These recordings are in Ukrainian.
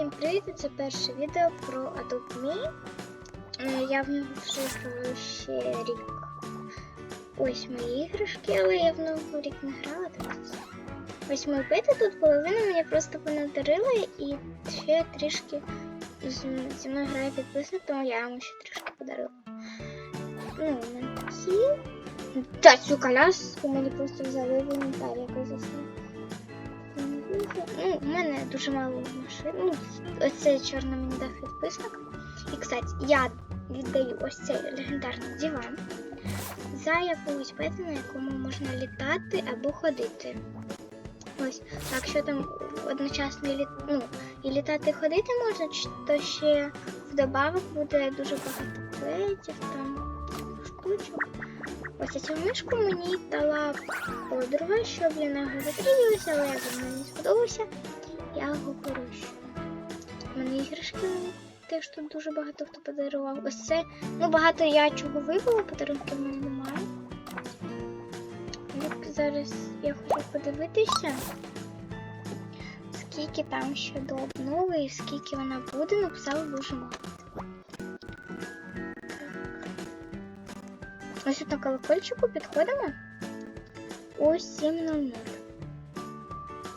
Всім привіт! Це перше відео про Adopt Me. Е, Я в нього вже граю ще рік. Ось мої іграшки, але я в нього рік не грала. Так. Ось мої бити тут половину мені просто понадарили і ще трішки зі мною грає підписник, тому я йому ще трішки подарила. Ну, такі. Та цю коляску мені просто взяли в інвентар, якось заснув. Ну, у мене дуже мало машин. Ну, оцей чорний мені дав підписник. І, кстати, я віддаю ось цей легендарний диван за якогось пета, на якому можна літати або ходити. Ось, так що там одночасно і, ну, і літати і ходити можна, то ще вдобавок буде дуже багато петів, там штучок. Ось цю мишку мені дала подруга, щоб я на його затрібилася, але як він мені сподобався, я його порощу. У мене іграшки теж тут дуже багато хто подарував. Ось це, ну багато я чого вибила, подарунків в мене немає. От зараз я хочу подивитися, скільки там ще до обнови і скільки вона буде, написала дуже мало. Тут на колокольчику підходимо. О 7.00.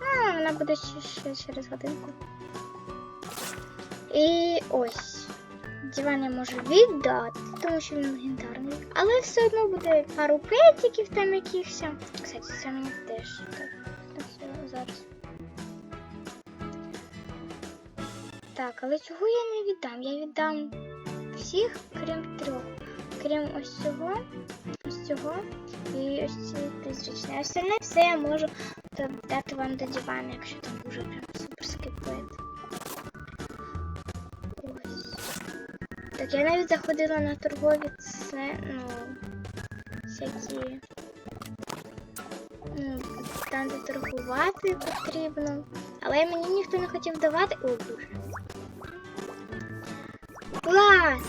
А, вона буде ще, ще через годинку. І ось. Диван я можу віддати, тому що він легендарний. Але все одно буде пару петиків там якихось. Кстати, це мені теж. Так, зараз. Так, але цього я не віддам. Я віддам всіх, крім трьох. Крім ось цього, ось цього і ось цієї призрачної. А остальне все я можу дати вам до дивана, якщо там дуже прям суперський поет. Ось. Так, я навіть заходила на торгові це, ну, всякі. Ну, там, де торгувати потрібно. Але мені ніхто не хотів давати. О, дуже. Клас!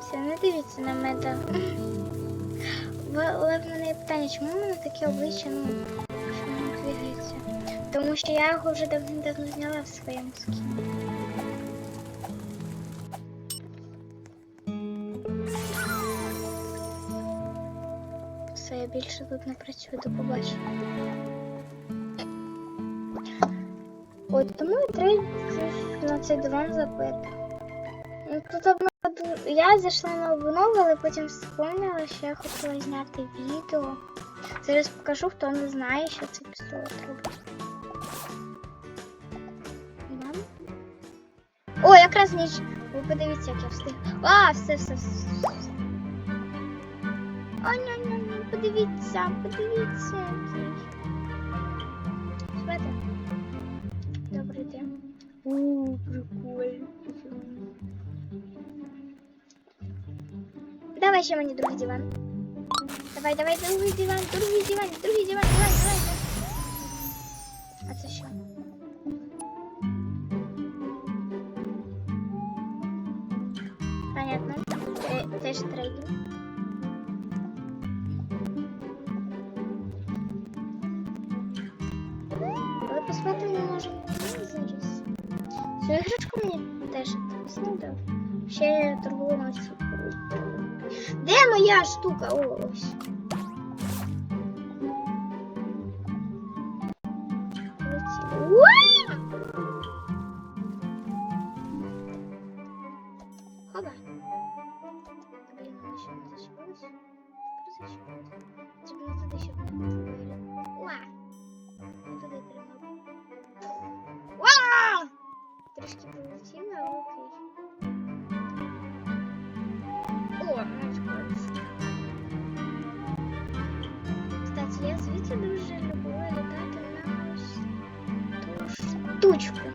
Все, не дивіться на мене. Але в мене є питання, чому в мене таке обличчя, ну, що воно двигається? Тому що я його вже давно-давно зняла в своєму скіні. Все, я більше тут не працюю, до побачення. От тому і треба на цей Тут обнова... я зайшла на обнову, але потім вспомнила, що я хотіла зняти відео. Зараз покажу, хто не знає, що цей пістолет робить. О, якраз ніч. Ви подивіться, як я встиг. А, все, все, все. все. О, ня, ня, ня, подивіться, подивіться, який. Шведи. Добрий день. давай ще мені другий диван. Давай, давай, другий диван, другий диван, другий диван, давай, давай. давай. А це що? Понятно. Те- Теж трейдинг. Але поспати ми можемо зараз. Цю іграшку мені теж хтось не дав. Ще я торгуємо цю. Де моя штука? Ось. штучку.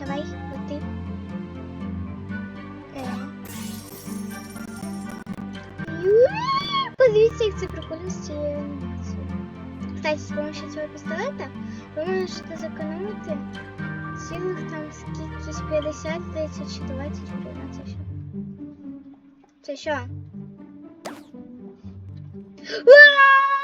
Давай, лети. Е. Юй, Подивіться, як це прикольно з цією анімацією. Кстати, з помощью цього пістолета ви можете зекономити цілих там скільки 50, здається, чи 20 гривень. Це що? Це що? Уа!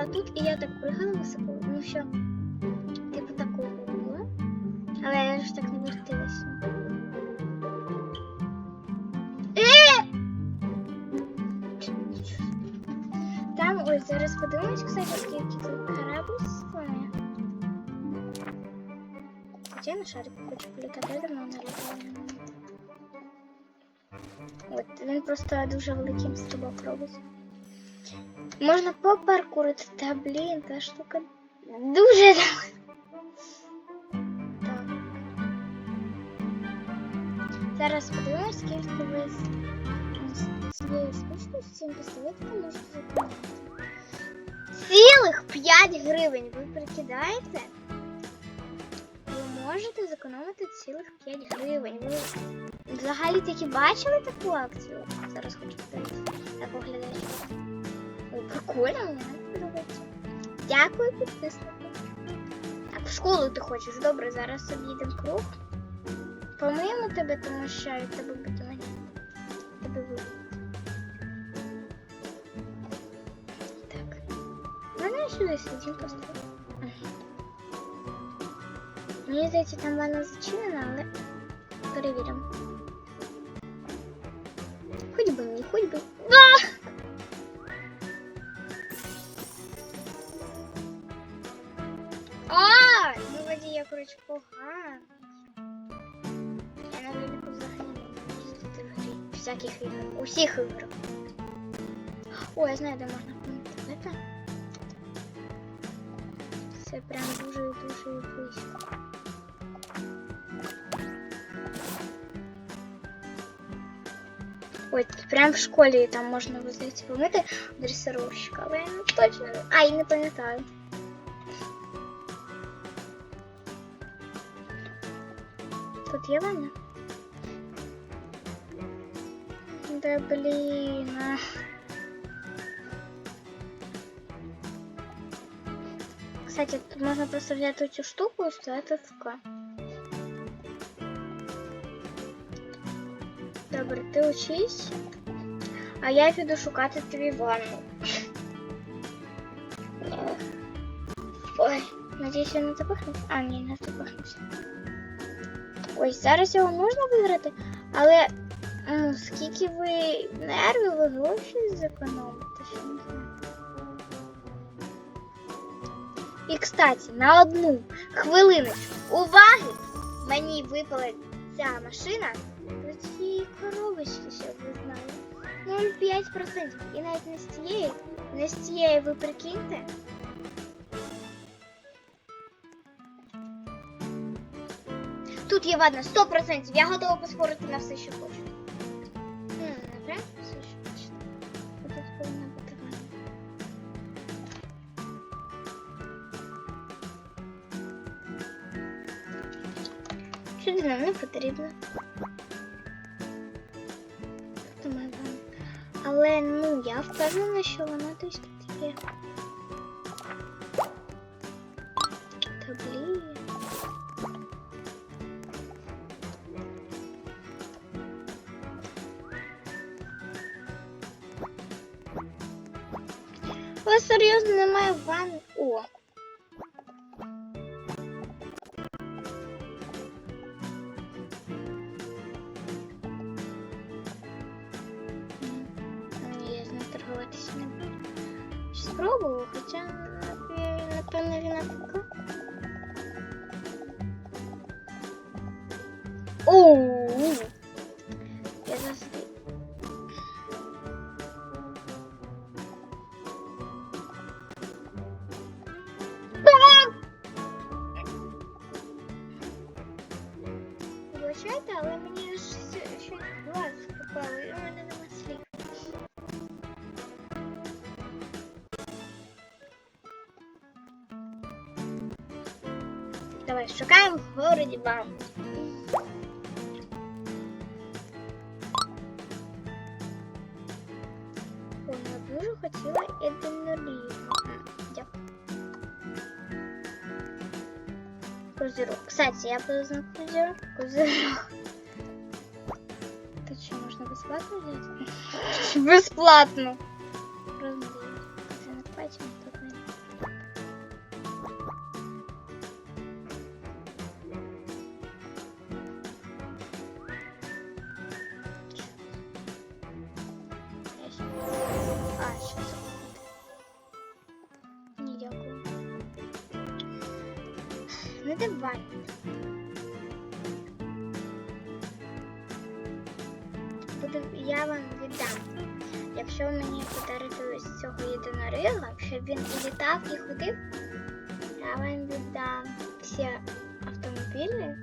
І на батут, і я так пригала високо, ну що, типу такого було. Але я ж так не вертилася. Е! Там ось зараз подивимось, кстати, скільки тут корабль стоїть. Хоча я на шарику хочу політати, я давно не. От, він просто дуже великим стрибок робить. Можна попаркурити, та блін, та штука дуже так. Зараз подивимось, скільки ви цією штучкою, з цим пістолетом можете заплатити. Цілих 5 гривень ви прикидаєте? Ви можете зекономити цілих 5 гривень. Ви взагалі тільки бачили таку акцію? Зараз хочу подивитися. Так виглядає. Ой, прикольно, мені подобається. Дякую, підписнику. Так, в школу ти хочеш. Добре, зараз об'їдемо круг. Помиємо тебе, тому що я тебе буду мені. Тебе буду. Так. Мене сюди сидім просто. Мені здається, там вона зачинена, але перевіримо. Я, коротше, погано. Я велику взагалі. Всяких ігор. Усіх ігор. О, я знаю, де можна помити. Це? Прям дуже-дуже близько. Ой, прям в школі там можна возле помити дресировщика, але я точно. А, і не пам'ятаю. Тут є ванна? Да блін. а. Кстати, тут можна просто взяти цю штуку і стояти в К. Добре, ти учись, а я піду шукати тобі ванну. Ой, надіюсь, він не запахнеться. А, ні, не запахнеться. Ось зараз його можна виграти, але ну, скільки ви нервів, ви гроші зекономите. І, кстати, на одну хвилиночку уваги мені випала ця машина з цієї коробочки, щоб ви знали. 0,5%. І навіть не з цієї, не з цієї ви прикиньте. Тут є ванна, 100%. Я готова поспорити на все, що хочу. Ну, не прям. Сюди нам не потрібно. Але ну я впевнена, що вона десь тут є. Вас серйозно немає ванни? О. Ні, я з ним торгуватися не буду. Спробую, хоча напевно він АФК. Оу! Давай, шукаємо в городі вам. Вона дуже хотіла єдиноріга. Дякую. Козирог. Кстати, я буду знак козирог. Козирог. Тут що, можна безплатно взяти? Безплатно. Давай. Буду, я вам віддам. Якщо мені подарите ось цього єдинорига, щоб він і літав і ходив, я вам віддам всі автомобілі,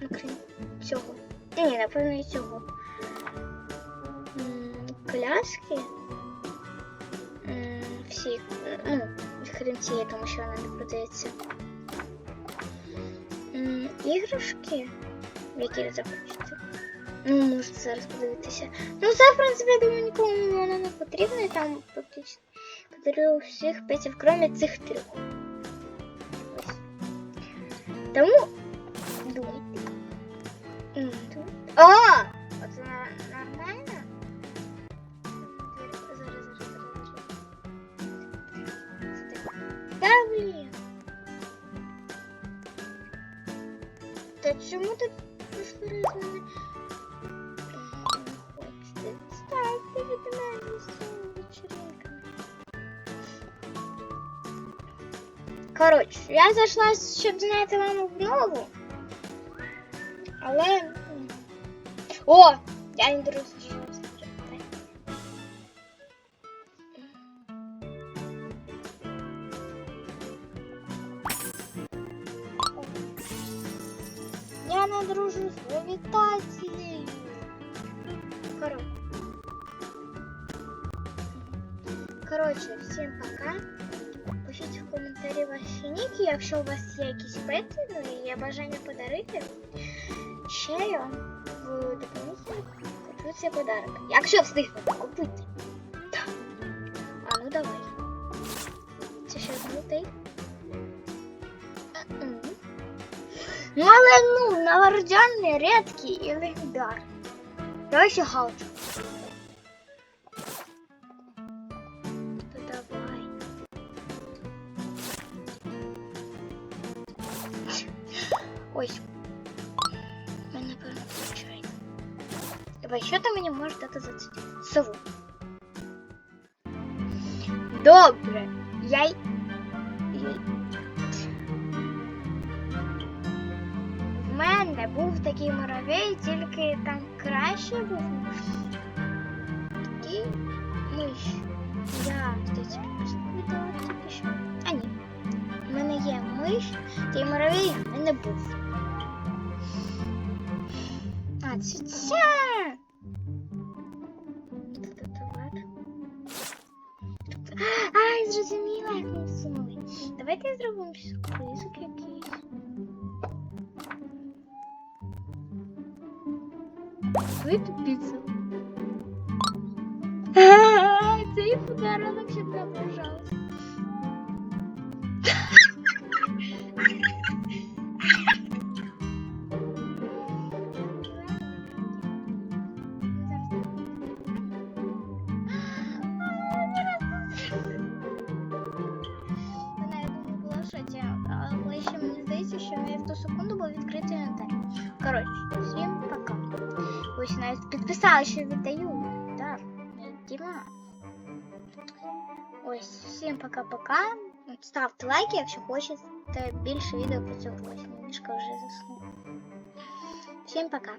ну крім цього. Ні, напевно, і цього. Коляски. Всі, ну, крім цієї, тому що вона не продається. М, Іграшки, які ви захочете. Ну, можете зараз подивитися. Ну, це, в принципі, я думаю, нікому воно не потрібно. І там фактично подарую всіх петів, крім цих трьох. Ось. Тому я зайшла, щоб зняти вам обнову. Але. О! Я не друзі. Я не дружу з левітацією. Якщо у вас є якісь пети, ну і є бажання подарити. Я в доповнительно куплю цей подарок. Якщо встигнете купити. А ну давай. Це ще золотий. Ну, але ну, новорожденний, рідкий і легендарний. Давай ще галочку. Давай, що ти мені можеш дати за це? Сову. Добре. Я й. я- В мене був такий муравей, тільки там краще був. І миш. Я здається, відео тільки що. А ні. У мене є миш, і муравей в мене був. 15. Ся! Тут Ай, зрозуміла, як ми всунули. Давайте зробимо список якийсь. Вийду піцу. Цей подарунок сюда, пожалуйста. ту секунду був відкритий інвентар. Коротше, всім пока. Ось навіть підписала, що віддаю. Так, Діма. Ось, всім пока-пока. Ставте лайки, якщо хочете більше відео про цього ось. Мішка вже заснула. Всім пока.